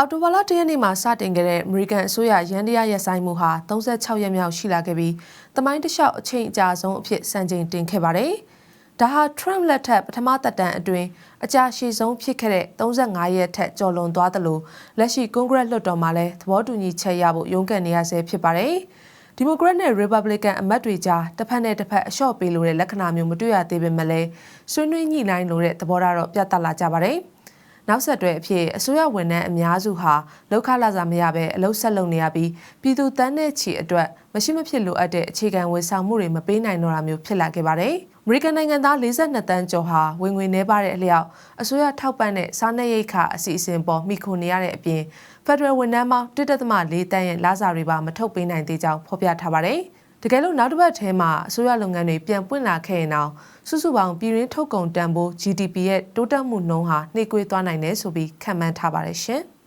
အော်တိုဘာလ၁ရက်နေ့မှာစတင်ခဲ့တဲ့ American အစိုးရရန်တရားရက်ဆိုင်မှုဟာ36ရက်မြောက်ရှိလာခဲ့ပြီးတမိုင်းတစ်လျှောက်အချိန်အကြာဆုံးအဖြစ်စံချိန်တင်ခဲ့ပါတယ်။ဒါဟာ Trump လက်ထက်ပထမသက်တမ်းအတွင်းအကြာရှည်ဆုံးဖြစ်ခဲ့တဲ့35ရက်ထက်ကျော်လွန်သွားသလိုလက်ရှိ Congress လွှတ်တော်မှာလည်းသဘောတူညီချက်ရဖို့ရုန်းကန်နေရဆဲဖြစ်ပါတယ်။ဒီမိုကရက်နဲ့ Republican အမတ်တွေကြားတစ်ဖက်နဲ့တစ်ဖက်အလျှော့ပေးလို့တဲ့လက္ခဏာမျိုးမတွေ့ရသေးပေမဲ့လည်းဆွေးနွေးညှိနှိုင်းလို့တဲ့သဘောထားတော့ပြသလာကြပါတယ်။ နောက်ဆက်တွဲအဖြစ်အစိုးရဝန်ထမ်းအများစုဟာလောက်ခလာစာမရဘဲအလုပ်ဆက်လုပ်နေရပြီးပြည်သူတန်းတဲ့ချီအတွက်မရှိမဖြစ်လိုအပ်တဲ့အခြေခံဝန်ဆောင်မှုတွေမပေးနိုင်တော့တာမျိုးဖြစ်လာခဲ့ပါတယ်။အမေရိကန်နိုင်ငံသား42တန်းကျော်ဟာဝင်ငွေနှဲပါတဲ့အလျောက်အစိုးရထောက်ပံ့တဲ့စားနပ်ရိက္ခာအစီအစဉ်ပေါ်မိခိုနေရတဲ့အပြင်ဖက်ဒရယ်ဝန်ထမ်းပေါင်း1.4တန်းရဲ့လစာတွေပါမထုတ်ပေးနိုင်သေးကြောင်းဖော်ပြထားပါတယ်။ တကယ်လို့နောက်တစ်ပတ်ထဲမှာအစိုးရလုပ်ငန်းတွေပြန်ပွင့်လာခဲ့ရင်တော့စုစုပေါင်းပြည်ရင်းထုတ်ကုန်တန်ဖိုး GDP ရဲ့တိုးတက်မှုနှုန်းဟာနှေးကွေးသွားနိုင်တယ်ဆိုပြီးခန့်မှန်းထားပါတယ်ရှင်။